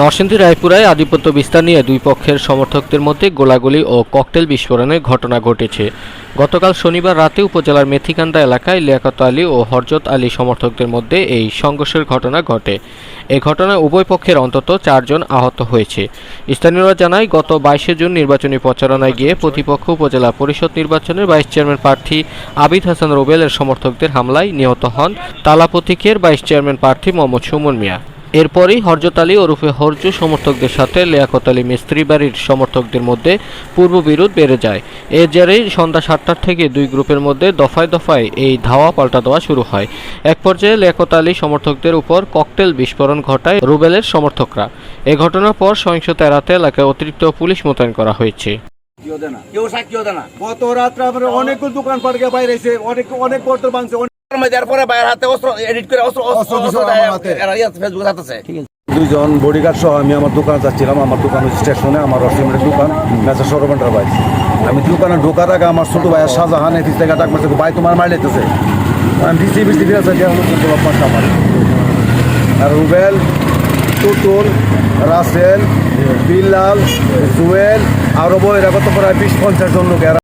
নরসিংদী রায়পুরায় আধিপত্য বিস্তার নিয়ে দুই পক্ষের সমর্থকদের মধ্যে গোলাগুলি ও ককটেল বিস্ফোরণের ঘটনা ঘটেছে। গতকাল শনিবার রাতে উপজেলার মেথিকান্দা এলাকায় লিয়াকত আলী ও হরজত আলী সমর্থকদের মধ্যে এই সংঘর্ষের ঘটনা ঘটে। এ ঘটনায় উভয় পক্ষের অন্তত চারজন আহত হয়েছে। স্থানীয়রা জানায়, গত বাইশে জুন নির্বাচনী প্রচারণায় গিয়ে প্রতিপক্ষ উপজেলা পরিষদ নির্বাচনের ভাইস চেয়ারম্যান প্রার্থী আবিদ হাসান রোবেলের সমর্থকদের হামলায় নিহত হন তালা প্রতীকের ভাইস চেয়ারম্যান প্রার্থী মোহাম্মদ সুমন মিয়া। এরপরই হরজত আলী ওরফে হরজু সমর্থকদের সাথে লিয়াকত আলী মিস্ত্রি বাড়ির সমর্থকদের মধ্যে পূর্ববিরোধ বেড়ে যায়। এর জেরেই সন্ধ্যা সাতটার থেকে দুই গ্রুপের মধ্যে দফায় দফায় এই ধাওয়া পাল্টা দেওয়া শুরু হয়। এক পর্যায়ে লিয়াকত আলী সমর্থকদের উপর ককটেল বিস্ফোরণ ঘটায় রুবেলের সমর্থকরা। এ ঘটনার পর সহিংসতা এড়াতে এলাকায় অতিরিক্ত পুলিশ মোতায়েন করা হয়েছে। কেউ দেয় না। গত রাত্রে আমরা অনেকগুলো দোকান পাটকে বাইরে অনেক অনেক বর্তর ভাঙছে অনেক দেওয়ার পরে বাইরের হাতে অস্ত্র এডিট করে অস্ত্র অস্ত্র দিছে আমার হাতে। ফেসবুকে হাতেছে দুইজন বডিগার্ড সহ আমি আমার দোকানে যাচ্ছিলাম আমার দোকান হচ্ছে স্টেশনে আমার রসিমের দোকান মেসা সরবন্টার ভাই আমি দোকানে ঢোকার আগে আমার ছোট ভাই শাহজাহান এদিক থেকে ডাক মারছে ভাই তোমার মার লেতেছে আমি ডিসি বিসি ফিরে আছে আমার আর রুবেল টুটুল রাসেল বিল্লাল জুয়েল আরও বইরা কত প্রায় বিশ পঞ্চাশ জন লোক এরা